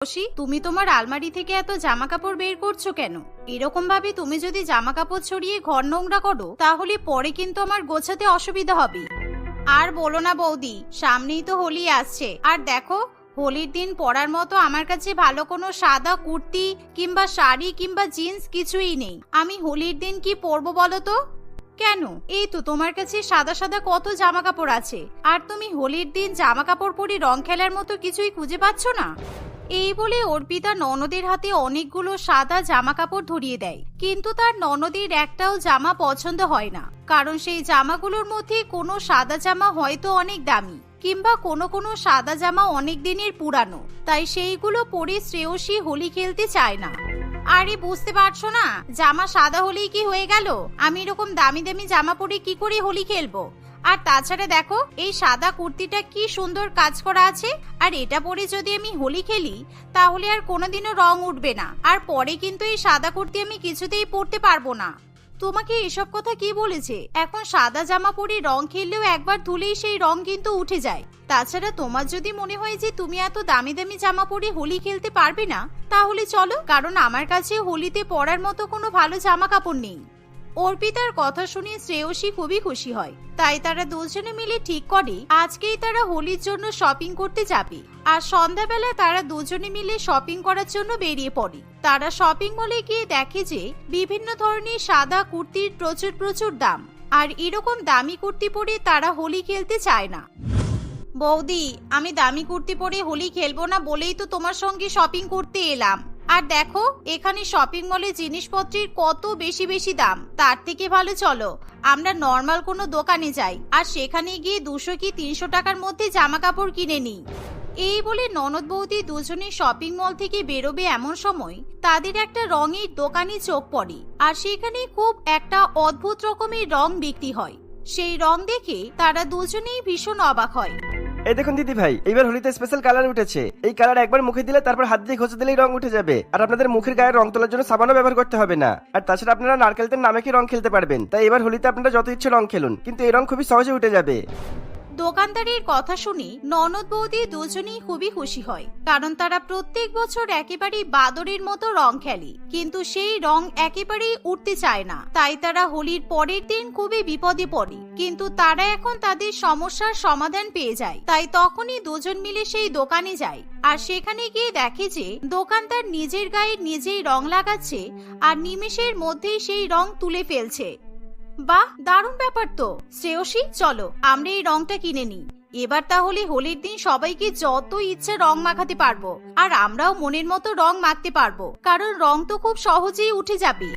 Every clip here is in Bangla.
শ্রেয়সী তুমি তোমার আলমারি থেকে এত জামা কাপড় বের করছ কেন? এরকম ভাবে তুমি যদি জামা কাপড় ছড়িয়ে ঘর নোংরা করো, তাহলে পরে কিন্তু আমার গোছাতে অসুবিধা হবে। আর বলো না বৌদি, সামনেই তো হোলি আসছে। আর দেখো, হোলির দিন পরার মতো আমার কাছে ভালো কোনো সাদা কুর্তি কিংবা শাড়ি কিংবা জিন্স কিছুই নেই। আমি হোলির দিন কি পরবো বলো তো? কেন? এই তো তোমার কাছে সাদা সাদা কত জামা কাপড় আছে। আর তুমি হোলির দিন জামা কাপড় পরে রং খেলার মতো কিছুই খুঁজে পাচ্ছ না? এই বলে অর্পিতা ননদের হাতে অনেকগুলো সাদা জামা কাপড় ধরিয়ে দেয়। কিন্তু তার ননদের একটাও জামা পছন্দ হয় না। কারণ সেই জামাগুলোর মধ্যে কোনো সাদা জামা হয়তো অনেক দামি, কিংবা কোনো কোনো সাদা জামা অনেক দিনের পুরানো। তাই সেইগুলো পরে শ্রেয়সী হোলি খেলতে চায় না। আরে বুঝতে পারছ না? জামা সাদা হলেই কি হয়ে গেল? আমি এরকম দামি দামি জামা পরে কি করে হোলি খেলব? আর তাছাড়া দেখো, এই সাদা কুর্তিটা কি সুন্দর কাজ করা আছে। আর এটা পরে যদি আমি হোলি খেলি, তাহলে আর কোনোদিনও রং উঠবে না। আর পরে কিন্তু এই সাদা কুর্তি আমি কিছুতেই পরতে পারব না। তোমাকে এসব কথা কি বলেছে? এখন সাদা জামা পরে রং খেললেও একবার ধুলেই সেই রং কিন্তু উঠে যায়। তাছাড়া তোমার যদি মনে হয় যে তুমি এত দামি দামি জামা পরে হোলি খেলতে পারবে না, তাহলে চলো, কারণ আমার কাছে হোলিতে পরার মতো কোনো ভালো জামা কাপড় নেই। অর্পিতার কথা শুনে শ্রেয়সী খুবই খুশি হয়। তাই তারা দুজনে মিলে ঠিক করে, আজকেই তারা হোলির জন্য শপিং করতে যাবে। আর সন্ধ্যাবেলা তারা দুজনে মিলে শপিং করার জন্য বেরিয়ে পড়ে। তারা শপিং মলে গিয়ে দেখে যে, বিভিন্ন ধরনের সাদা কুর্তির প্রচুর প্রচুর দাম। আর এরকম দামি কুর্তি পরে তারা হোলি খেলতে চায় না। বৌদি, আমি দামি কুর্তি পরে হোলি খেলব না বলেই তো তোমার সঙ্গে শপিং করতে এলাম। আর দেখো, এখানে শপিং মলে জিনিসপত্রের কত বেশি বেশি দাম। তার থেকে ভালো চলো, আমরা নর্মাল কোনো দোকানে যাই, আর সেখানে গিয়ে দুশো কি তিনশো টাকার মধ্যে জামা কাপড় কিনে নিই। এই বলে ননদ বৌদি দুজনে শপিং মল থেকে বেরোবে এমন সময় তাদের একটা রঙের দোকানে চোখ পড়ে, আর সেখানে খুব একটা অদ্ভুত রকমের রং বিক্রি হয়। সেই রং দেখে তারা দুজনেই ভীষণ অবাক হয়। এই দেখুন দিদি ভাই, এইবার হোলিতে স্পেশাল কালার উঠেছে। এই কালার একবার মুখে দিলে তারপর হাত দিয়ে ঘষে দিলেই রং উঠে যাবে। আর আপনাদের মুখের গায়ে রং তোলার জন্য সাবানও ব্যবহার করতে হবে না। আর তাছাড়া আপনারা নারকেল তেল নামে কি রং খেলতে পারবেন? তাই এবার হোলিতে আপনারা যত ইচ্ছে রং খেলুন, কিন্তু এই রং খুবই সহজে উঠে যাবে। দোকানদারের কথা শুনে ননদ বৌদি দুজনেই খুবই খুশি হয়, কারণ তারা প্রত্যেক বছর একেবারেই বাদরের মতো রং খেলে। কিন্তু সেই রং একেবারেই উঠতে চায় না। তাই তারা হোলির পরের দিন খুবই বিপদে পড়ে। কিন্তু তারা এখন তাদের সমস্যার সমাধান পেয়ে যায়। তাই তখনই দুজন মিলে সেই দোকানে যায়। আর সেখানে গিয়ে দেখে যে দোকানদার নিজের গায়ে নিজেই রং লাগাচ্ছে আর নিমেষের মধ্যেই সেই রং তুলে ফেলছে। বাহ, দারুণ ব্যাপার তো। শ্রেয়সী, চলো, আমরা এই রংটা কিনে নিই। এবার তাহলে হোলির দিন সবাইকে যত ইচ্ছে রং মাখাতে পারব, আর আমরাও মনের মতো রং মাখতে পারব, কারণ রং তো খুব সহজেই উঠে যাবে।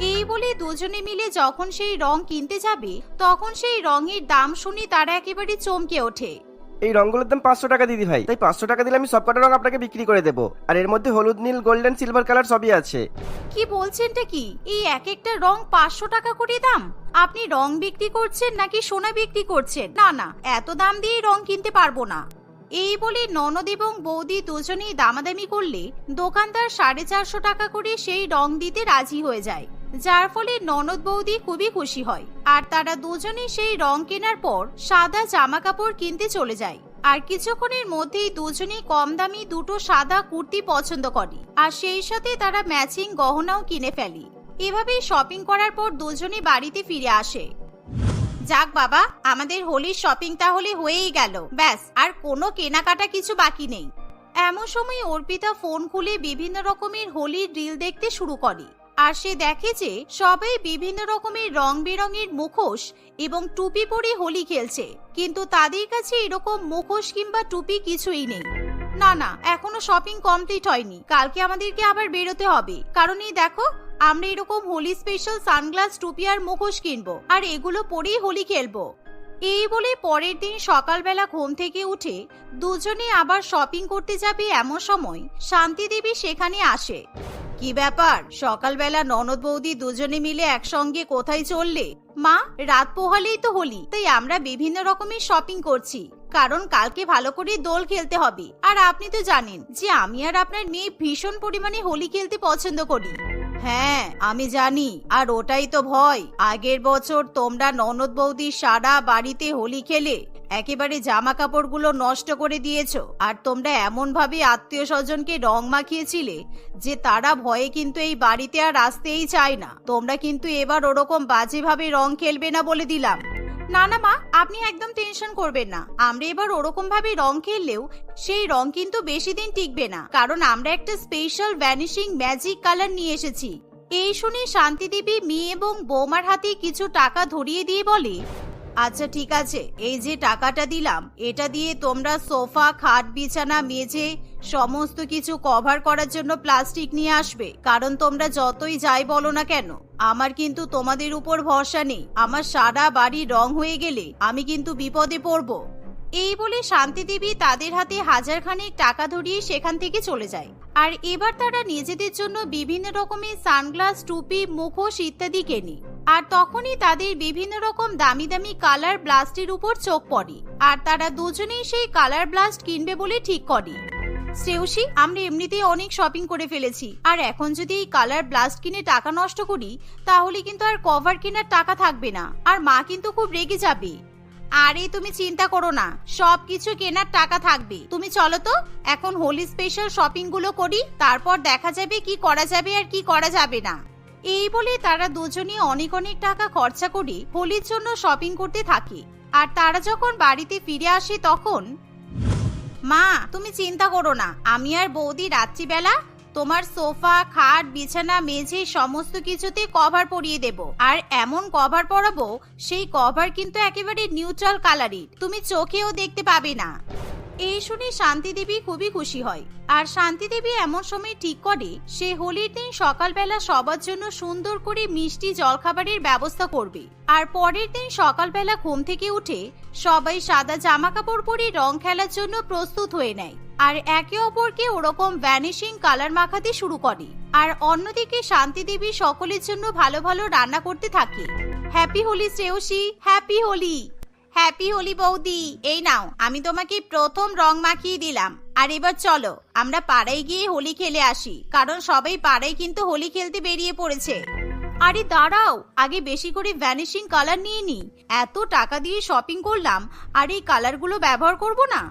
এই বলে দুজনে মিলে যখন সেই রং কিনতে যাবে, তখন সেই রঙের দাম শুনে তারা একেবারে চমকে ওঠে। এই রঙগুলোর দাম পাঁচশো টাকা দিদি ভাই। তাই পাঁচশো টাকা দিলে আমি সব কটা রং আপনাকে বিক্রি করে দেবো। আর এর মধ্যে হলুদ, নীল, গোল্ডেন, সিলভার কালার সবই আছে। কি বলছেনটা কি? এই এক একটা রং পাঁচশো টাকা করে দাম? আপনি রং বিক্রি করছেন নাকি সোনা বিক্রি করছেন? না না, এত দাম দিয়ে রং কিনতে পারব না। এই বলে ননদ এবং বৌদি দুজনেই দামাদামি করলে দোকানদার সাড়ে চারশো টাকা করে সেই রং দিতে রাজি হয়ে যায়। যার ফলে ননদ বৌদি খুবই খুশি হয়। আর তারা দুজনেই সেই রং কেনার পর সাদা জামা কাপড় কিনতে চলে যায়। আর কিছুক্ষণের মধ্যেই দুজনেই কম দামি দুটো সাদা কুর্তি পছন্দ করে। আর সেই সাথে তারা ম্যাচিং গহনাও কিনে ফেলে। এভাবেই শপিং করার পর দুজনে বাড়িতে ফিরে আসে। যাক বাবা, আমাদের হোলির শপিং তাহলে হয়েই গেল। ব্যাস, আর কোনো কেনাকাটা কিছু বাকি নেই। এমন সময় অর্পিতা ফোন খুলে বিভিন্ন রকমের হোলির রিল দেখতে শুরু করে। আর সে দেখে যে সবাই বিভিন্ন রকমের রং বেরঙের মুখোশ এবং টুপি পরে হোলি খেলছে। কিন্তু তাদের কাছে এরকম মুখোশ কিংবা টুপি কিছুই নেই। না না, এখনও শপিং কমপ্লিট হয়নি। কালকে আমাদেরকে আবার বেরোতে হবে। কারণ এই দেখো, আমরা এরকম হোলি স্পেশাল সানগ্লাস টুপি আর মুখোশ কিনবো। আর এগুলো পরেই হোলি খেলব। এই বলে পরের দিন সকালবেলা ঘুম থেকে উঠে দুজনে আবার শপিং করতে যাবে এমন সময় শান্তি দেবী সেখানে আসে। কি ব্যাপার? সকালবেলা ননদ বৌদি দুজনে মিলে একসঙ্গে কোথায় চললে? মা, রাত পোহালেই তো হোলি, তাই আমরা বিভিন্ন রকমের শপিং করছি। কারণ কালকে ভালো করে দোল খেলতে হবে। আর আপনি তো জানেন যে আমি আর আপনার মেয়ে ভীষণ পরিমাণে হোলি খেলতে পছন্দ করি। হ্যাঁ আমি জানি, আর ওটাই তো ভয়। আগের বছর তোমরা ননদ বৌদি সারা বাড়িতে হোলি খেলে, একেবারে জামা কাপড়গুলো নষ্ট করে দিয়েছ, আর তোমরা এমন ভাবে আত্মীয় স্বজনকে রং মাখিয়েছিলে যে তারা ভয়ে কিন্তু এই বাড়িতে আর আসতেই চায় না। তোমরা কিন্তু এবার ওরকম বাজেভাবে রং খেলবে না বলে দিলাম। না না মা, আপনি একদম টেনশন করবেন না। আমরা এবার ওরকম ভাবে রং খেললেও সেই রং কিন্তু বেশি দিন টিকবে না। কারণ আমরা একটা স্পেশাল ভ্যানিশিং ম্যাজিক কালার নিয়ে এসেছি। এই শুনে শান্তিদেবী মেয়ে এবং বৌমার হাতে কিছু টাকা ধরিয়ে দিয়ে বলে আচ্ছা ঠিক আছে। এই যে টাকাটা দিলাম, এটা দিয়ে তোমরা সোফা, খাট, বিছানা, মেঝে সমস্ত কিছু কভার করার জন্য প্লাস্টিক নিয়ে আসবে। কারণ তোমরা যতই যাই বলো না কেন, আমার কিন্তু তোমাদের উপর ভরসা নেই। আমার সারা বাড়ি রং হয়ে গেলে আমি কিন্তু বিপদে পড়ব। এই বলে শান্তি দেবী তাদের হাতে হাজার খানেক টাকা ধরিয়ে সেখান থেকে চলে যায়। আর এবার তারা নিজেদের জন্য বিভিন্ন রকমের সানগ্লাস, টুপি, মুখোশ ইত্যাদি কেনে। আর তখনই তাদের বিভিন্ন রকম দামি দামি কালার ব্লাস্টের উপর চোখ পড়ে। আর তারা দুজনেই সেই কালার ব্লাস্ট কিনবে বলে ঠিক করে। শ্রেয়সী, আমরা এমনিতেই অনেক শপিং করে ফেলেছি। আর এখন যদি এই কালার ব্লাস্ট কিনে টাকা নষ্ট করি, তাহলে কিন্তু আর কভার কেনার টাকা থাকবে না। আর মা কিন্তু খুব রেগে যাবে। আরে, তুমি চিন্তা করো না। সব কিছু কেনার টাকা থাকবে। তুমি চলো তো, এখন হোলি স্পেশাল শপিংগুলো করি, তারপর দেখা যাবে কি করা যাবে আর কি করা যাবে না। এই বলে তারা দুজনে অনেক অনেক টাকা খরচা করে হোলির জন্য শপিং করতে থাকে। আর তারা যখন বাড়িতে ফিরে আসে তখন, মা, তুমি চিন্তা করো না, আমি আর বৌদি রাত্রিবেলা তোমার সোফা, খাট, বিছানা, মেঝে সমস্ত কিছুতে কভার পরিয়ে দেব। আর এমন কভার পরাবো, সেই কভার কিন্তু একেবারে নিউট্রাল কালারের তুমি চোখেও দেখতে পাবে না। এই শুনে শান্তি দেবী খুবই খুশি হয়। আর শান্তি দেবী এমন সময় ঠিক করে, সে হোলির দিন সকালবেলা সবার জন্য সুন্দর করে মিষ্টি জলখাবারের ব্যবস্থা করবে। আর পরের দিন সকালবেলা ঘুম থেকে উঠে সবাই সাদা জামা কাপড় পরে রং খেলার জন্য প্রস্তুত হয়ে নেয়। আর একে অপরকে ওরকম ভ্যানিশিং কালার মাখাতে শুরু করে। আর অন্যদিকে শান্তি দেবী সকলের জন্য ভালো ভালো রান্না করতে থাকে। Happy Holi Shreyasi happy Holi happy Holi বৌদি। এই নাও, আমি তোমাকে প্রথম রং মাখিয়ে দিলাম। আর এবার চলো, আমরা পাড়ায় গিয়ে হোলি খেলে আসি, কারণ সবাই পাড়ায় কিন্তু হোলি খেলতে বেরিয়ে পড়েছে। আরে দাঁড়াও, আগে বেশি করে ভ্যানিশিং কালার নিয়ে নি। এত টাকা দিয়ে শপিং করলাম, আর এই কালারগুলো ব্যবহার করব না?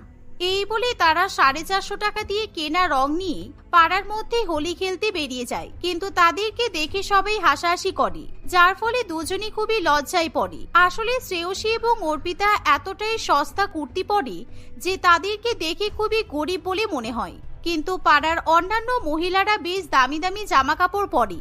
এই বলে তারা সাড়ে চারশো টাকা দিয়ে কেনা রং নিয়ে পাড়ার মধ্যে হোলি খেলতে বেরিয়ে যায়। কিন্তু তাদেরকে দেখে সবাই হাসাহাসি করে, যার ফলে দুজনই খুবই লজ্জায় পড়ে। আসলে শ্রেয়সী এবং অর্পিতা এতটাই সস্তা কুর্তি পরে যে তাদেরকে দেখে খুবই গরিব বলে মনে হয়। কিন্তু পাড়ার অন্যান্য মহিলারা বেশ দামি দামি জামা কাপড় পরে।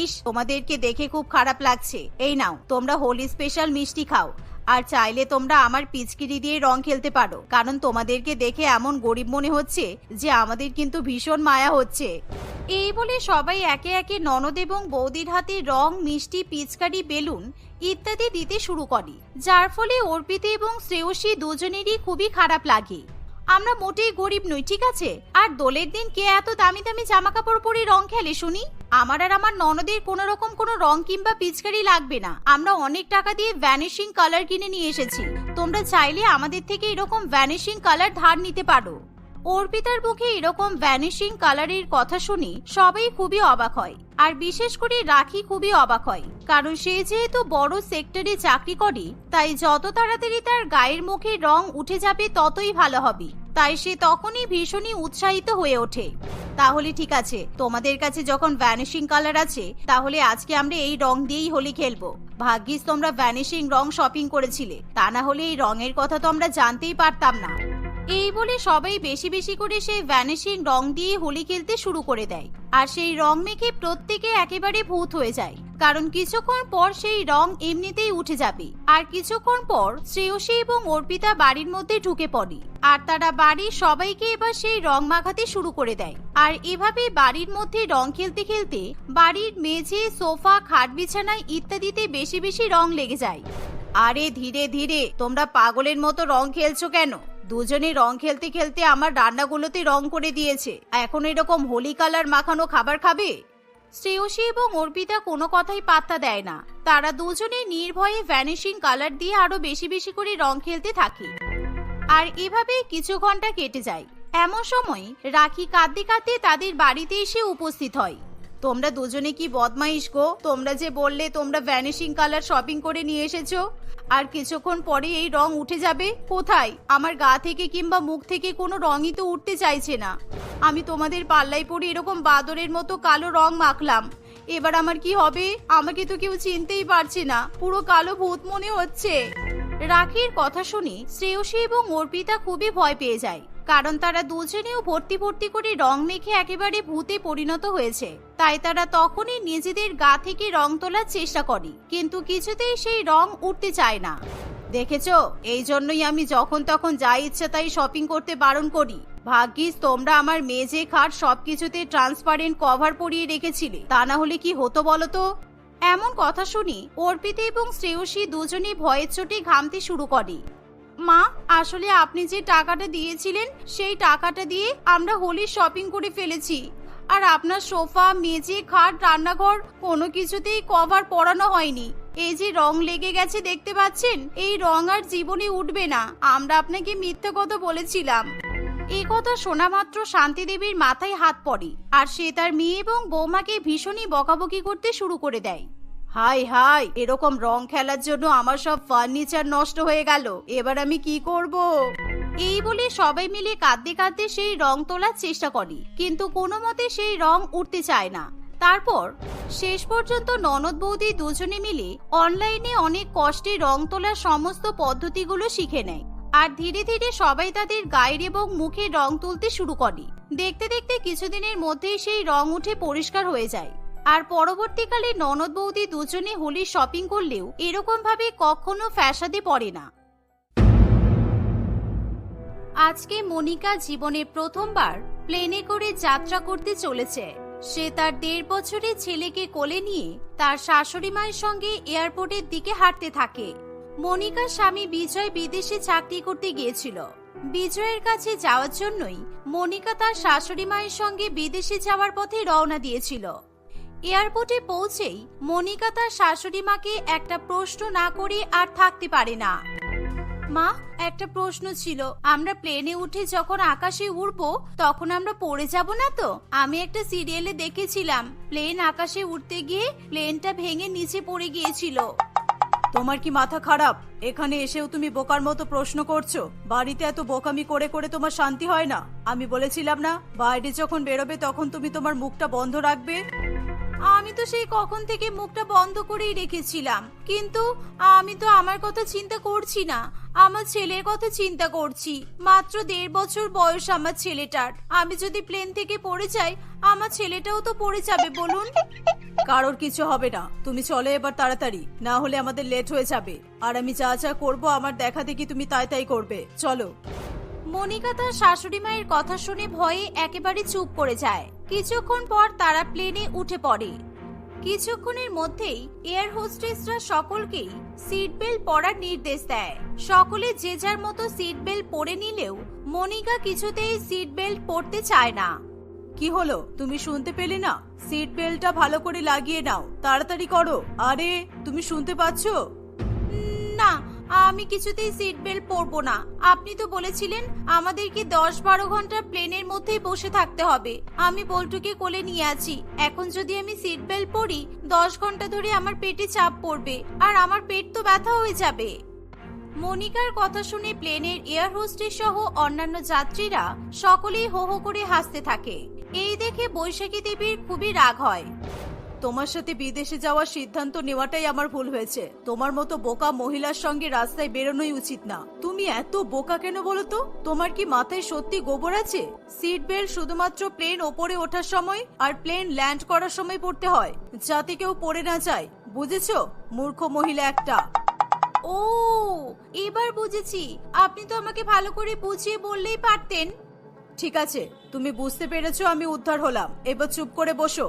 ইস, তোমাদেরকে দেখে খুব খারাপ লাগছে। এই নাও, তোমরা হোলি স্পেশাল মিষ্টি খাও। আর চাইলে তোমরা আমার পিচকিরি দিয়ে রং খেলতে পারো। কারণ তোমাদেরকে দেখে এমন গরিব মনে হচ্ছে যে আমাদের কিন্তু ভীষণ মায়া হচ্ছে। এই বলে সবাই একে একে ননদ এবং বৌদির হাতে রং, মিষ্টি, পিচকারি, বেলুন ইত্যাদি দিতে শুরু করে। যার ফলে অর্পিতা এবং শ্রেয়সী দুজনেরই খুবই খারাপ লাগে। আমরা মোটেই গরিব নই, ঠিক আছে? আর দোলের দিন কে এত দামি দামি জামা কাপড় পরে রং খেলে, শুনি? আমার আর আমার ননদের কোনো রকম কোনো রং কিংবা পিচকারি লাগবে না। আমরা অনেক টাকা দিয়ে ভ্যানিশিং কালার কিনে নিয়ে এসেছি। তোমরা চাইলে আমাদের থেকে এরকম ভ্যানিশিং কালার ধার নিতে পারো। অর্পিতার মুখে এরকম ভ্যানিশিং কালারের কথা শুনি সবাই খুবই অবাক হয়। আর বিশেষ করে রাখি খুবই অবাক হয়, কারণ সে যেহেতু বড় সেক্টরে চাকরি করে, তাই যত তাড়াতাড়ি তার গায়ের মুখে রং উঠে যাবে ততই ভালো হবে। তাই সে তখনই ভীষণই উৎসাহিত হয়ে ওঠে। তাহলে ঠিক আছে, তোমাদের কাছে যখন ভ্যানিশিং কালার আছে, তাহলে আজকে আমরা এই রং দিয়েই হোলি খেলব। ভাগ্যিস তোমরা ভ্যানিশিং রং শপিং করেছিলে, তা না হলে এই রঙের কথা তো আমরা জানতেই পারতাম না। এই বলে সবাই বেশি বেশি করে সেই ভ্যানিশিং রং দিয়ে হোলি খেলতে শুরু করে দেয়। আর সেই রং মেখে প্রত্যেকে একেবারে ভূত হয়ে যায়। কারণ কিছুক্ষণ পর সেই রং এমনিতেই উঠে যাবে। আর কিছুক্ষণ পর শ্রেয়সী এবং অর্পিতা বাড়ির মধ্যে ঢুকে পড়ে। আর তারা বাড়ির সবাইকে এবার সেই রং মাখাতে শুরু করে দেয়। আর এভাবে বাড়ির মধ্যে রং খেলতে খেলতে বাড়ির মেঝে, সোফা, খাট বিছানায় ইত্যাদিতে বেশি বেশি রং লেগে যায়। আরে ধীরে ধীরে, তোমরা পাগলের মতো রং খেলছো কেন? দুজনে রং খেলতে খেলতে আমার রান্নাগুলোতে রং করে দিয়েছে। এখন এরকম হোলি কালার মাখানো খাবার খাবে? শ্রেয়সী এবং অর্পিতা কোনো কথাই পাত্তা দেয় না। তারা দুজনে নির্ভয়ে ভ্যানিশিং কালার দিয়ে আরও বেশি বেশি করে রং খেলতে থাকে। আর এভাবে কিছু ঘণ্টা কেটে যায়। এমন সময় রাখি কাঁদতে কাঁদতে তাদের বাড়িতে এসে উপস্থিত হয়। তোমরা দুজনে কি বদমাইশ গো? তোমরা যে বললে তোমরা ভ্যানিশিং কালার শপিং করে নিয়ে এসেছ? আর কিছুক্ষণ পরে এই রং উঠে যাবে? কোথায়? আমার গা থেকে কিংবা মুখ থেকে কোনো রঙই তো উঠতে চাইছে না। আমি তোমাদের পাল্লাই পড়ে এরকম বাদরের মতো কালো রং মাখলাম। এবার আমার কি হবে? আমাকে তো কেউ চিনতেই পারছে না। পুরো কালো ভূত মনে হচ্ছে। রাখির কথা শুনে শ্রেয়সী এবং অর্পিতা খুবই ভয় পেয়ে যায়। কারণ তারা দুজনেও ভর্তি ভর্তি করে রং মেখে একেবারে ভূতে পরিণত হয়েছে। তাই তারা তখনই নিজেদের গা থেকে রং তোলার চেষ্টা করে, কিন্তু কিছুতেই সেই রং উঠতে চায় না। দেখেছ? এই জন্যই আমি যখন তখন যা ইচ্ছা তাই শপিং করতে বারণ করি। ভাগ্যিস তোমরা আমার মেজে খাট সবকিছুতে ট্রান্সপারেন্ট কভার পরিয়ে রেখেছিলে, তা না হলে কি হতো বলো তো? এমন কথা শুনি অর্পিতা এবং শ্রেয়সী দুজনেই ভয়ের চোটে ঘামতে শুরু করে। মা, আসলে আপনি যে টাকাটা দিয়েছিলেন, সেই টাকাটা দিয়ে আমরা হোলির শপিং করে ফেলেছি। আর আপনার সোফা, মেঝে, খাট, রান্নাঘর কোনো কিছুতেই কভার পরানো হয়নি। এই যে রং লেগে গেছে দেখতে পাচ্ছেন? এই রং আর জীবনে উঠবে না। আমরা আপনাকে মিথ্যে কথা বলেছিলাম। এই কথা শোনা মাত্র শান্তি দেবীর মাথায় হাত পড়ে, আর সে তার মেয়ে এবং বৌমাকে ভীষণই বকাবকি করতে শুরু করে দেয়। হাই হাই, এরকম রং খেলার জন্য আমার সব ফার্নিচার নষ্ট হয়ে গেল। এবার আমি কি করব? এই বলে সবাই মিলে কাঁদতে কাঁদতে সেই রং তোলার চেষ্টা করে, কিন্তু কোনো মতে সেই রং উঠতে চায় না। তারপর শেষ পর্যন্ত ননদ বৌদি দুজনে মিলে অনলাইনে অনেক কষ্টে রং তোলার সমস্ত পদ্ধতিগুলো শিখে নেয়। আর ধীরে ধীরে সবাই তাদের গায়ের এবং মুখে রং তুলতে শুরু করে। দেখতে দেখতে কিছুদিনের মধ্যেই সেই রং উঠে পরিষ্কার হয়ে যায়। আর পরবর্তীকালে ননদ বৌদি দুজনে হোলি শপিং করলেও এরকম ভাবে কখনো ফ্যাসাদে পড়ে না। আজকে মনিকা জীবনে প্রথমবার প্লেনে করে যাত্রা করতে চলেছে। সে তার দেড় বছরের ছেলেকে কোলে নিয়ে তার শাশুড়ি মায়ের সঙ্গে এয়ারপোর্টের দিকে হাঁটতে থাকে। মনিকার স্বামী বিজয় বিদেশে চাকরি করতে গিয়েছিল। বিজয়ের কাছে যাওয়ার জন্যই মনিকা তার শাশুড়ি মায়ের সঙ্গে বিদেশে যাওয়ার পথে রওনা দিয়েছিল। এয়ারপোর্টে পৌঁছেই মনিকা তার শাশুড়ি মাকে একটা প্রশ্ন না করে আর থাকতে পারে না। মা, একটা প্রশ্ন ছিল, আমরা প্লেনে উঠে যখন আকাশে উড়বো, তখন আমরা পড়ে যাব না তো? আমি একটা সিরিয়ালে দেখেছিলাম, প্লেন আকাশে উঠতে গিয়ে প্লেনটা ভেঙে নিচে পড়ে গিয়েছিল। তোমার কি মাথা খারাপ? এখানে এসেও তুমি বোকার মতো প্রশ্ন করছ। বাড়িতে এত বোকামি করে করে তোমার শান্তি হয় না। আমি বলেছিলাম না, বাইরে যখন বেরোবে তখন তুমি তোমার মুখটা বন্ধ রাখবে। আমি তো সেই কখন থেকে মুখটা বন্ধ করেই রেখেছিলাম। কিন্তু আমি তো আমার কথা চিন্তা করছি না। আমার ছেলের কথা চিন্তা করছি। মাত্র দেড় বছর বয়স আমার ছেলেটার। আমি যদি প্লেন থেকে পড়ে যাই, আমার ছেলেটাও তো পড়ে যাবে, বলুন। কারোর কিছু হবে না। তুমি চলে এবার তাড়াতাড়ি। না হলে আমাদের লেট হয়ে যাবে। আর আমি যা যা করব, আমার দেখা দেখি তুমি তাই তাই করবে। চলো। মনিকা তার শাশুড়ি মায়ের কথা শুনে ভয়ে একেবারে চুপ করে যায়। কিছুক্ষণ পর তারা প্লেনে উঠে পড়ে। কিছুক্ষণের মধ্যেই এয়ার হোস্টেসরা সকলকেই সিট বেল্ট পরার নির্দেশ দেয়। সকলে যে যার মতো সিট বেল্ট পরে নিলেও মনিকা কিছুতেই সিট বেল্ট পরতে চায় না। কি হলো? তুমি শুনতে পেলে না? সিট বেল্টটা ভালো করে লাগিয়ে নাও, তাড়াতাড়ি করো। আরে, তুমি শুনতে পাচ্ছো? আমি কিছুতেই সিট বেল্ট পরবো না। আপনি তো বলেছিলেন আমাদেরকে দশ বারো ঘণ্টা প্লেনের মধ্যেই বসে থাকতে হবে। আমি বল্টুকে কোলে নিয়ে আছি। এখন যদি আমি সিট বেল্ট পরি, দশ ঘণ্টা ধরে আমার পেটে চাপ পড়বে আর আমার পেট তো ব্যথা হয়ে যাবে। মনিকার কথা শুনে প্লেনের এয়ার হোস্টেস সহ অন্যান্য যাত্রীরা সকলেই হো হো করে হাসতে থাকে। এই দেখে বৈশাখী দেবীর খুবই রাগ হয়। তোমার সাথে বিদেশে যাওয়ার সিদ্ধান্ত নেওয়াটাই আমার ভুল হয়েছে। তোমার মতো বোকা মহিলার সঙ্গে রাস্তায় বেরোনোই উচিত না। তুমি এত বোকা কেন বলো তো? তোমার কি মাথায় সত্যি গোবর আছে? সিট বেল্ট শুধুমাত্র প্লেন ওপরে ওঠার সময় আর প্লেন ল্যান্ড করার সময় পড়তে হয়, যাতে কেউ পড়ে না যায়। বুঝেছ? মূর্খ মহিলা একটা। ও, এবার বুঝেছি। আপনি তো আমাকে ভালো করে বুঝিয়ে বললেই পারতেন। ঠিক আছে, তুমি বুঝতে পেরেছ আমি উদ্ধার হলাম। এবার চুপ করে বসো।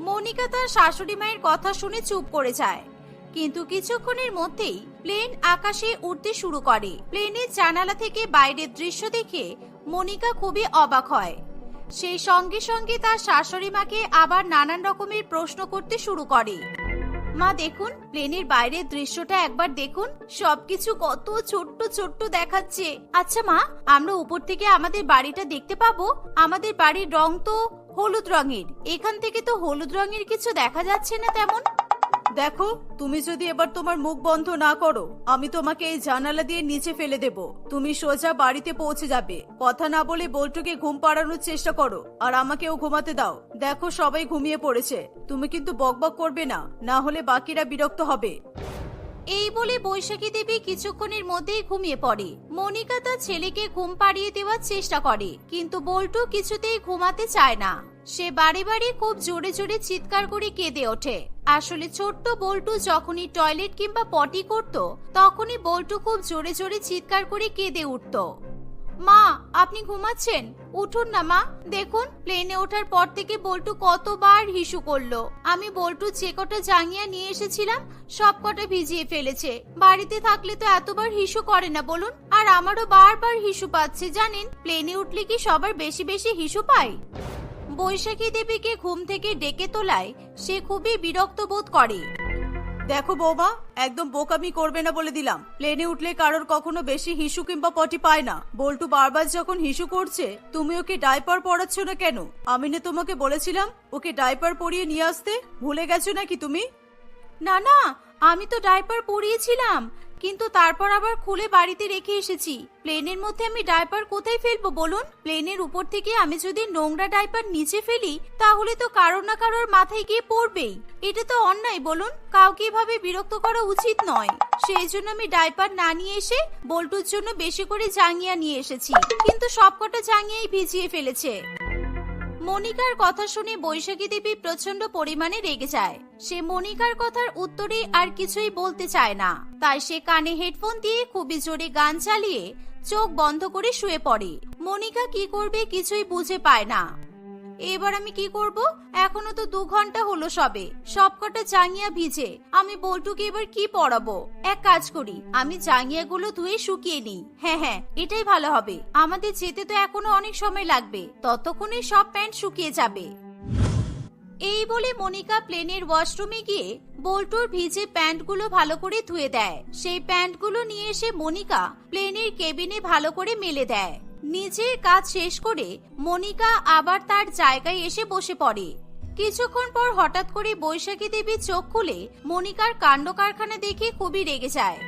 মনিকা তার শাশুড়ি মায়ের কথা শুনে চুপ করে যায়। কিন্তু কিছুক্ষণের মধ্যেই প্লেন আকাশে উঠতে শুরু করে। প্লেনের জানালা থেকে বাইরের দৃশ্য দেখে মনিকা খুবই অবাক হয়। সেই সঙ্গে সঙ্গে তার শাশুড়ি মাকে আবার নানান রকমের প্রশ্ন করতে শুরু করে। মা, দেখুন, প্লেনের বাইরের দৃশ্যটা একবার দেখুন। সবকিছু কত ছোট্ট ছোট্ট দেখাচ্ছে। আচ্ছা মা, আমরা উপর থেকে আমাদের বাড়িটা দেখতে পাবো? আমাদের বাড়ির রং তো হলুদ রঙের। এখান থেকে তো হলুদ রঙের কিছু দেখা যাচ্ছে না তেমন। দেখো, তুমি যদি এবার তোমার মুখ বন্ধ না করো, আমি তোমাকে এই জানালা দিয়ে নিচে ফেলে দেব। তুমি সোজা বাড়িতে পৌঁছে যাবে। কথা না বলে বল্টুকে ঘুম পাড়ানোর চেষ্টা করো, আর আমাকেও ঘুমাতে দাও। দেখো, সবাই ঘুমিয়ে পড়েছে। তুমি কিন্তু বকবক করবে না না হলে বাকিরা বিরক্ত হবে। এই বলে বৈশাখী দেবী কিছুক্ষণের মধ্যেই ঘুমিয়ে পড়ে। মনিকা তার ছেলেকে ঘুম পাড়িয়ে দেওয়ার চেষ্টা করে, কিন্তু বল্টু কিছুতেই ঘুমাতে চায় না। সে বাড়ি বাড়ি খুব জোরে জোরে চিৎকার করে কেঁদে ওঠে। আসলে ছোট্ট বল্টু যখনই টয়লেট কিংবা পটি করত, তখনই বল্টু খুব জোরে জোরে চিৎকার করে কেঁদে উঠত। মা, আপনি ঘুমাচ্ছেন? উঠুন না, মা। দেখুন, প্লেনে ওঠার পর থেকে বল্টু কতবার হিসু করল। আমি বল্টু যে কটা জাঙ্গিয়া নিয়ে এসেছিলাম, সব কটা ভিজিয়ে ফেলেছে। বাড়িতে থাকলে তো এতবার হিসু করে না, বলুন। আর আমারও বারবার হিসু পাচ্ছে, জানেন? প্লেনে উঠলে কি সবার বেশি বেশি হিসু পায়? বৈশাখী দেবীকে ঘুম থেকে ডেকে তোলায় সে খুবই বিরক্ত বোধ করে। দেখো বৌমা একদম বোকামি করবে না বলে দিলাম। প্লেনে উঠলে কারোর কখনো বেশি হিসু কিংবা পটি পায় না। বল্টু বারবার যখন হিসু করছে তুমি ওকে ডাইপার পরাচ্ছ না কেন? আমি না তোমাকে বলেছিলাম ওকে ডাইপার পরিয়ে নিয়ে আসতে? ভুলে গেছো নাকি তুমি? না না আমি তো ডাইপার পরিয়েছিলাম। কিন্তু তারপর আবার খুলে বাড়িতে রেখে এসেছি। প্লেনের মধ্যে আমি ডাইপার কোথায় ফেলব বলুন? প্লেনের উপর থেকে আমি যদি নোংরা ডাইপার নিচে ফেলি, তাহলে তো কারোর না কারোর মাথায় গিয়ে পড়বেই। এটা তো অন্যায় বলুন, কাউকে এভাবে বিরক্ত করা উচিত নয়। সেই জন্য আমি ডাইপার না নিয়ে এসে বল্টুর জন্য বেশি করে জাঙ্গিয়া নিয়ে এসেছি। কিন্তু সবকটা জাঙ্গিয়াই ভিজিয়ে ফেলেছে। মনিকার কথা শুনে বৈশাখী দেবী প্রচণ্ড পরিমাণে রেগে যায়। সে মনিকার কথার উত্তরে আর কিছুই বলতে চায় না। তাই সে কানে হেডফোন দিয়ে খুবই জোরে গান চালিয়ে চোখ বন্ধ করে শুয়ে পড়ে। মনিকা কি করবে কিছুই বুঝে পায় না। এবার আমি কি করব? এখনও তো দু ঘণ্টা হলো সবে। সবকটা জাঙ্গিয়া ভিজে। আমি বল্টুকে এবার কি পরাবো এক কাজ করি, আমি জাঙ্গিয়াগুলো ধুয়ে শুকিয়ে নিই। হ্যাঁ হ্যাঁ এটাই ভালো হবে। আমাদের যেতে তো এখনও অনেক সময় লাগবে। ততক্ষণে সব প্যান্ট শুকিয়ে যাবে। এই বলে মনিকা প্লেনের ওয়াশরুমে গিয়ে বল্টুর ভিজে প্যান্টগুলো ভালো করে ধুয়ে দেয়। সেই প্যান্টগুলো নিয়ে এসে মনিকা প্লেনের কেবিনে ভালো করে মেলে দেয়। নিজের কাজ শেষ করে মনিকা আবার তার জায়গায় এসে বসে পড়ে। কিছুক্ষণ পর হঠাৎ করে বৈশাখী দেবী চোখ খুলে মনিকার কাণ্ড কারখানা দেখে খুবই রেগে যায়।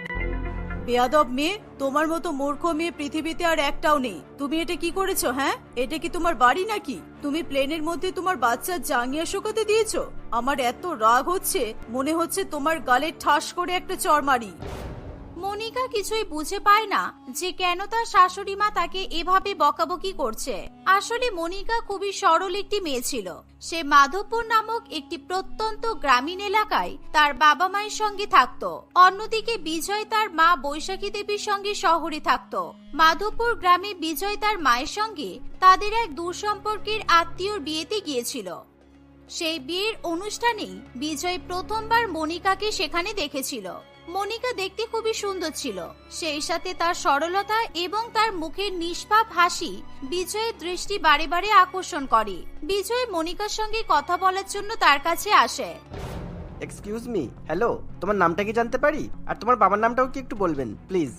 বেয়াদব মেয়ে, তোমার মতো মূর্খ মেয়ে পৃথিবীতে আর একটাও নেই। তুমি এটা কি করেছ হ্যাঁ? এটা কি তোমার বাড়ি নাকি? তুমি প্লেনের মধ্যে তোমার বাচ্চার জাঙ্গিয়া শুকাতে দিয়েছ? আমার এত রাগ হচ্ছে, মনে হচ্ছে তোমার গালে ঠাস করে একটা চর মারি। মনিকা কিছুই বুঝে পায় না যে কেন তার শাশুড়ি মা তাকে এভাবে বকাবকি করছে। আসলে মনিকা খুবই সরল একটি মেয়ে ছিল। সে মাধবপুর নামক একটি প্রত্যন্ত গ্রামীণ এলাকায় তার বাবা মায়ের সঙ্গে থাকত। অন্যদিকে বিজয় তার মা বৈশাখী দেবীর সঙ্গে শহরে থাকতো। মাধবপুর গ্রামে বিজয় তার মায়ের সঙ্গে তাদের এক দূর সম্পর্কের আত্মীয়র বিয়েতে গিয়েছিল। সেই বিয়ের অনুষ্ঠানেই বিজয় প্রথমবার মনিকাকে সেখানে দেখেছিল। মনিকা দেখতে খুবই সুন্দর ছিল। সেই সাথে তার সরলতা এবং তার মুখের নিষ্পাপ হাসি বিজয়ের দৃষ্টি বারে বারে আকর্ষণ করে। বিজয় মনিকার সঙ্গে কথা বলার জন্য তার কাছে আসে। এক্সকিউজ মি হ্যালো তোমার নামটা কি জানতে পারি? আর তোমার বাবার নামটাও কি একটু বলবেন প্লিজ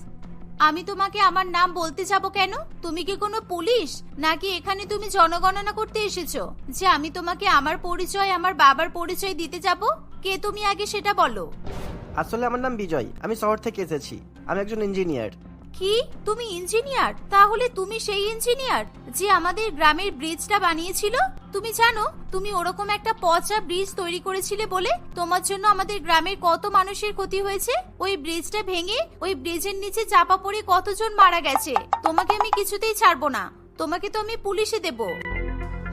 আমি তোমাকে আমার নাম বলতে যাব কেন? তুমি কি কোনো পুলিশ? নাকি এখানে তুমি জনগণনা করতে এসেছ? যে আমি তোমাকে আমার পরিচয় আমার বাবার পরিচয় দিতে যাব? কে তুমি আগে সেটা বলো? আসলে আমার নাম বিজয়। আমি শহর থেকে এসেছি। আমি একজন ইঞ্জিনিয়ার। কি? তুমি ইঞ্জিনিয়ার? তাহলে তুমি সেই ইঞ্জিনিয়ার যে আমাদের গ্রামের ব্রিজটা বানিয়েছিল? তুমি জানো তুমি ওরকম একটা পচা ব্রিজ তৈরি করেছিলে বলে তোমার জন্য আমাদের গ্রামের কত মানুষের ক্ষতি হয়েছে? ওই ব্রিজটা ভেঙে ওই ব্রিজের নিচে চাপা পড়ে কতজন মারা গেছে? তোমাকে আমি কিছুতেই ছাড়বো না। তোমাকে তো আমি পুলিশে দেব।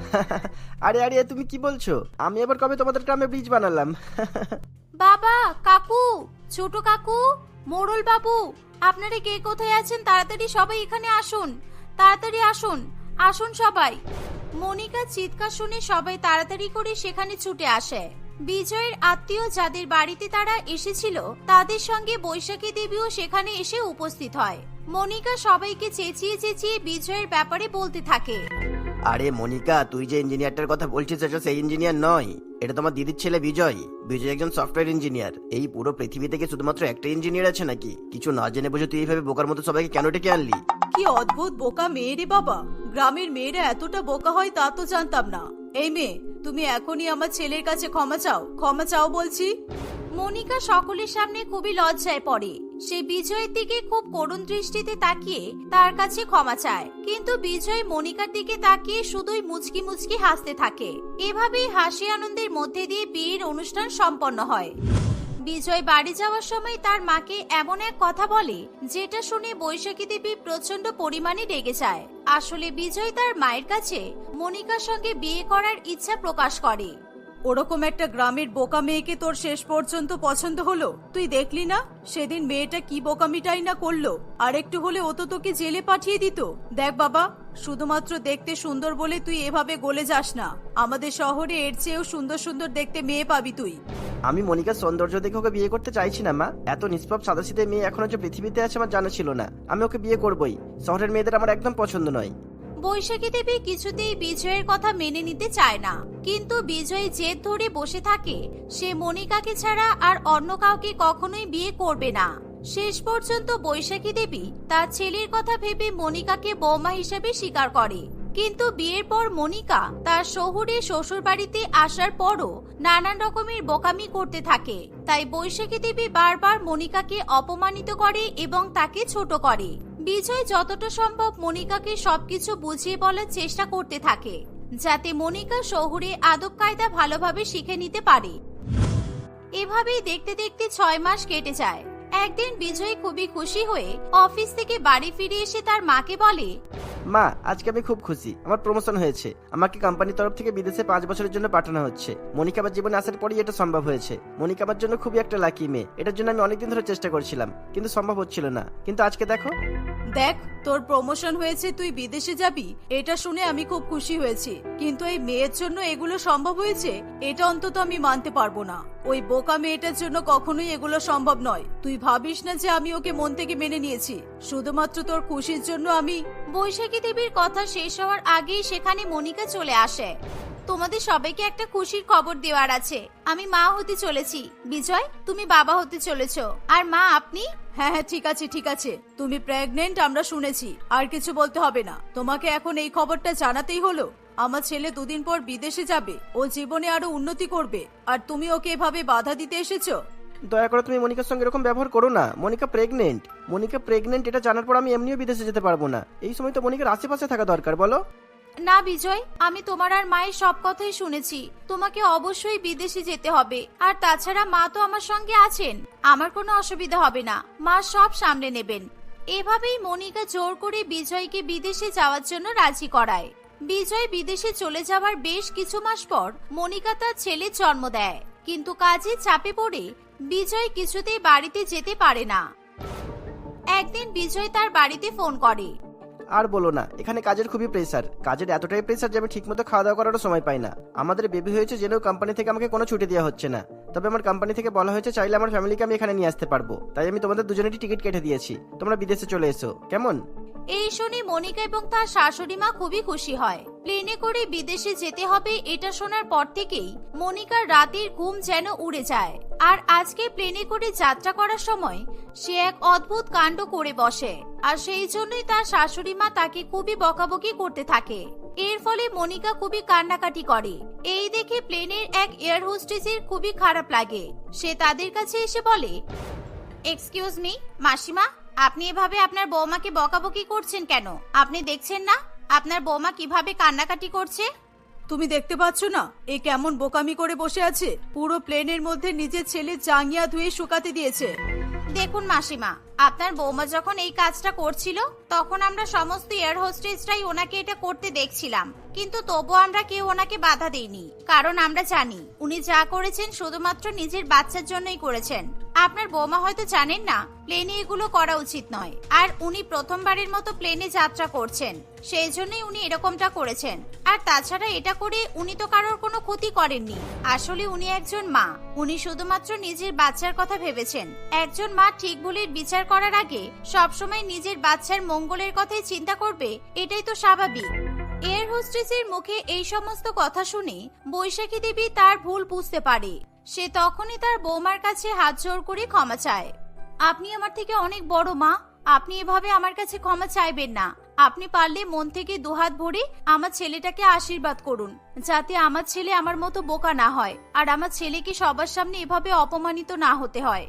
আরে আরে তুমি কি বলছো? আমি আবার কবে তোমাদের গ্রামে ব্রিজ বানালাম? বাবা, কাকু, ছোট কাকু, মোড়ল বাবু, আপনারা কে কোথায় আছেন? তাড়াতাড়ি সবাই এখানে আসুন। তাড়াতাড়ি আসুন। আসুন সবাই। মনিকা চিৎকার শুনে সবাই তাড়াতাড়ি করে সেখানে ছুটে আসে। বিজয়ের আত্মীয় যাদের বাড়িতে তারা এসেছিল তাদের সঙ্গে বৈশাখী দেবীও সেখানে এসে উপস্থিত হয়। মনিকা সবাইকে চেঁচিয়ে চেঁচিয়ে বিজয়ের ব্যাপারে বলতে থাকে। আরে মনিকা তুই যে ইঞ্জিনিয়ারটার কথা বলছিস এটা সেই ইঞ্জিনিয়ার নয়। এটা তোমার দিদির ছেলে বিজয়। বিজয় একজন সফটওয়্যার ইঞ্জিনিয়ার এই পুরো পৃথিবী থেকে শুধুমাত্র একটা ইঞ্জিনিয়ার আছে নাকি? কিছু না জেনে বুঝে তুই এইভাবে বোকার মতো সবাইকে কেন ডেকে আনলি? কি অদ্ভুত বোকা মেয়ে রে বাবা। গ্রামের মেয়েরা এতটা বোকা হয় তা তো জানতাম না। এই মেয়ে, তুমি এখনই আমার ছেলের কাছে ক্ষমা চাও। ক্ষমা চাও বলছি। মনিকা সকলের সামনে খুবই লজ্জায় পড়ে। সে বিজয়ের দিকে খুব করুণ দৃষ্টিতে তাকিয়ে তার কাছে ক্ষমা চায়। কিন্তু বিজয় মনিকার দিকে তাকিয়ে শুধুই মুচকি মুচকি হাসতে থাকে। এভাবেই হাসি আনন্দের মধ্যে দিয়ে বিয়ের অনুষ্ঠান সম্পন্ন হয়। বিজয় বাড়ি যাওয়ার সময় তার মাকে এমন এক কথা বলে, যেটা শুনে বৈশাখী দেবী প্রচণ্ড পরিমাণে রেগে যায়। আসলে বিজয় তার মায়ের কাছে মনিকার সঙ্গে বিয়ে করার ইচ্ছা প্রকাশ করে। ওরকম একটা গ্রামের বোকা মেয়েকে তোর শেষ পর্যন্ত পছন্দ হলো? তুই দেখলি না? সেদিন মেয়েটা কি বোকামিটাই না করল? আর একটু হলে ও তো তোকে জেলে পাঠিয়ে দিত। দেখ বাবা, শুধুমাত্র দেখতে সুন্দর বলে তুই এভাবে গলে যাস না। আমাদের শহরে এর চেয়েও সুন্দর সুন্দর দেখতে মেয়ে পাবি তুই। আমি মনিকার সৌন্দর্য দেখে ওকে বিয়ে করতে চাইছি না, মা। এত নিষ্পাপ সাদাসিদে মেয়ে এখনও যে পৃথিবীতে আছে আমার জানা ছিল না। আমি ওকে বিয়ে করবই। শহরের মেয়েদের আমার একদম পছন্দ নয়। বৈশাখী দেবী কিছুতেই বিজয়ের কথা মেনে নিতে চায় না। কিন্তু বিজয় জেদ ধরে বসে থাকে, সে মনিকাকে ছাড়া আর অন্য কাউকে কখনোই বিয়ে করবে না। শেষ পর্যন্ত বৈশাখী দেবী তার ছেলের কথা ভেবে মনিকাকে বৌমা হিসেবে স্বীকার করে। কিন্তু বিয়ের পর মনিকা তার শহুরে শ্বশুর বাড়িতে আসার পরও নানান রকমের বোকামি করতে থাকে। তাই বৈশাখী দেবী বারবার মনিকাকে অপমানিত করে এবং তাকে ছোট করে। বিজয় যতটা সম্ভব মনিকাকে সবকিছু বুঝিয়ে বলার চেষ্টা করতে থাকে, যাতে মনিকা শহুরে আদব কায়দা ভালোভাবে শিখে নিতে পারে। এভাবেই দেখতে দেখতে ছয় মাস কেটে যায়। একদিন বিজয় খুবই খুশি হয়ে অফিস থেকে বাড়ি ফিরে এসে তার মাকে বলে মা, আজকে আমি খুব খুশি। আমার প্রমোশন হয়েছে। আমাকে কোম্পানির তরফ থেকে বিদেশে পাঁচ বছরের জন্য পাঠানো হচ্ছে। মনিকা আমার জীবনে আসার পরই এটা সম্ভব হয়েছে। মনিকা আমার জন্য খুবই একটা লাকি মেয়ে। এটার জন্য আমি অনেকদিন ধরে চেষ্টা করছিলাম, কিন্তু সম্ভব হচ্ছিল না। কিন্তু আজকে দেখো। দেখ, তোর প্রমোশন হয়েছে, তুই বিদেশে যাবি। এটা শুনে আমি খুব খুশি হয়েছি। কিন্তু এই মেয়ের জন্য এগুলো সম্ভব হয়েছে? এটা অন্তত আমি মানতে পারব না। ওই বোকা মেয়েটার জন্য কখনোই এগুলো সম্ভব নয়। তুই ভাবিস না যে আমি ওকে মন থেকে মেনে নিয়েছি। শুধুমাত্র তোর খুশির জন্য আমি বৈশাখী দেবীর কথা শেষ হওয়ার আগেই সেখানে মনিকা চলে আসে। তোমাদের সবাইকে একটা খুশির খবর দেওয়ার আছে। আমি মা হতে চলেছি। বিজয় তুমি বাবা হতে চলেছো। আর মা আপনি? হ্যাঁ হ্যাঁ ঠিক আছে ঠিক আছে। তুমি প্রেগনেন্ট আমরা শুনেছি। আর কিছু বলতে হবে না। তোমাকে এখন এই খবরটা জানাতেই হলো। আমার ছেলে দুদিন পর বিদেশে যাবে। ও জীবনে আরও উন্নতি করবে। আর তুমি ওকে এভাবে বাধা দিতে এসেছ? দয়া করে তুমি মনিকার সঙ্গে এরকম ব্যবহার করো না। মনিকা প্রেগনেন্ট মনিকা প্রেগনেন্ট এটা জানার পর আমি এমনিও বিদেশে যেতে পারব না। এই সময় তো মনিকার আশেপাশে থাকা দরকার, বলো। না, বিজয়, আমি তোমার আর মায়ের সব কথাই শুনেছি। তোমাকে অবশ্যই বিদেশে যেতে হবে। আর তাছাড়া মা তো আমার সঙ্গে আছেন। আমার কোনো অসুবিধা হবে না। মা সব সামলে নেবেন। এভাবেই মনিকা জোর করে বিজয়কে বিদেশে যাওয়ার জন্য রাজি করায়। বিজয় বিদেশে চলে যাওয়ার বেশ কিছু মাস পর মনিকা তার ছেলে জন্ম দেয়। কিন্তু কাজে চাপে পড়ে বিজয় কিছুতেই বাড়িতে যেতে পারে না। একদিন বিজয় তার বাড়িতে ফোন করে। আর বলো না এখানে কাজের খুবই প্রেসার কাজের এতটাই প্রেসার যে আমি ঠিকমতো খাওয়া দাওয়া করারও সময় পাই না। আমাদের বেবি হয়েছে জেনেও কোম্পানি থেকে আমাকে কোনো ছুটি দেওয়া হচ্ছে না। তবে আমার কোম্পানি থেকে বলা হয়েছে চাইলে আমার ফ্যামিলিকে আমি এখানে নিয়ে আসতে পারব। তাই আমি তোমাদের দুজনেরই টিকিট কেটে দিয়েছি। তোমরা বিদেশে চলে এসো। কেমন? এই শুনে মনিকা এবং তার শাশুড়ি মা খুবই খুশি হয়। প্লেনে করে বিদেশে যেতে হবে এটা শোনার পর থেকেই মনিকার রাতের ঘুম যেন উড়ে যায়। আর আজকে প্লেনে করে যাত্রা করার সময় সে এক অদ্ভুত কাণ্ড করে বসে। আর সেই জন্যই তার শাশুড়ি মা তাকে খুবই বকাবকি করতে থাকে। এর ফলে মনিকা খুবই কান্নাকাটি করে। এই দেখে প্লেনের এক এয়ার হোস্টেসের খুবই খারাপ লাগে। সে তাদের কাছে এসে বলে, এক্সকিউজ মি, মাসিমা, আপনি এভাবে আপনার বৌমাকে বকাবকি করছেন কেন? আপনি দেখছেন না? আপনার বৌমা কীভাবে কান্নাকাটি করছে? তুমি দেখতে পাচ্ছ না এ কেমন বোকামি করে বসে আছে। পুরো প্লেনের মধ্যে নিজের ছেলে জাঙ্গিয়া ধুয়ে শুকাতে দিয়েছে। দেখুন মাসিমা আপনার বৌমা যখন এই কাজটা করছিল তখন আমরা সমস্ত এয়ার হোস্টেজটাই ওনাকে এটা করতে দেখছিলাম। কিন্তু তবু আমরা কেউ ওনাকে বাধা দেইনি, কারণ আমরা জানি উনি যা করেছেন শুধুমাত্র নিজের বাচ্চার জন্যই করেছেন। আপনার বৌমা হয়তো জানেন না প্লেনে এগুলো করা উচিত নয়। আর উনি প্রথমবারের মতো প্লেনে যাত্রা করছেন, সেই জন্যই উনি এরকমটা করেছেন। আর তাছাড়া এটা করে উনি তো কারোর কোনো ক্ষতি করেননি। আসলে উনি একজন মা, উনি শুধুমাত্র নিজের বাচ্চার কথা ভেবেছেন। একজন মা ঠিক ভুলের বিচার করার আগে সবসময় নিজের বাচ্চার মঙ্গলের কথাই চিন্তা করবে, এটাই তো স্বাভাবিক। এয়ার হোস্টেসের মুখে এই সমস্ত কথা শুনে বৈশাখী দেবী তার ভুল বুঝতে পারে। সে তখনই তার বৌমার কাছে হাত জোর করে ক্ষমা চায়। আপনি আমার থেকে অনেক বড় মা, আপনি এভাবে আমার কাছে ক্ষমা চাইবেন না। আপনি পারলে মন থেকে দুহাত ভরে আমার ছেলেটাকে আশীর্বাদ করুন, যাতে আমার ছেলে আমার মতো বোকা না হয়, আর আমার ছেলেকে সবার সামনে এভাবে অপমানিত না হতে হয়।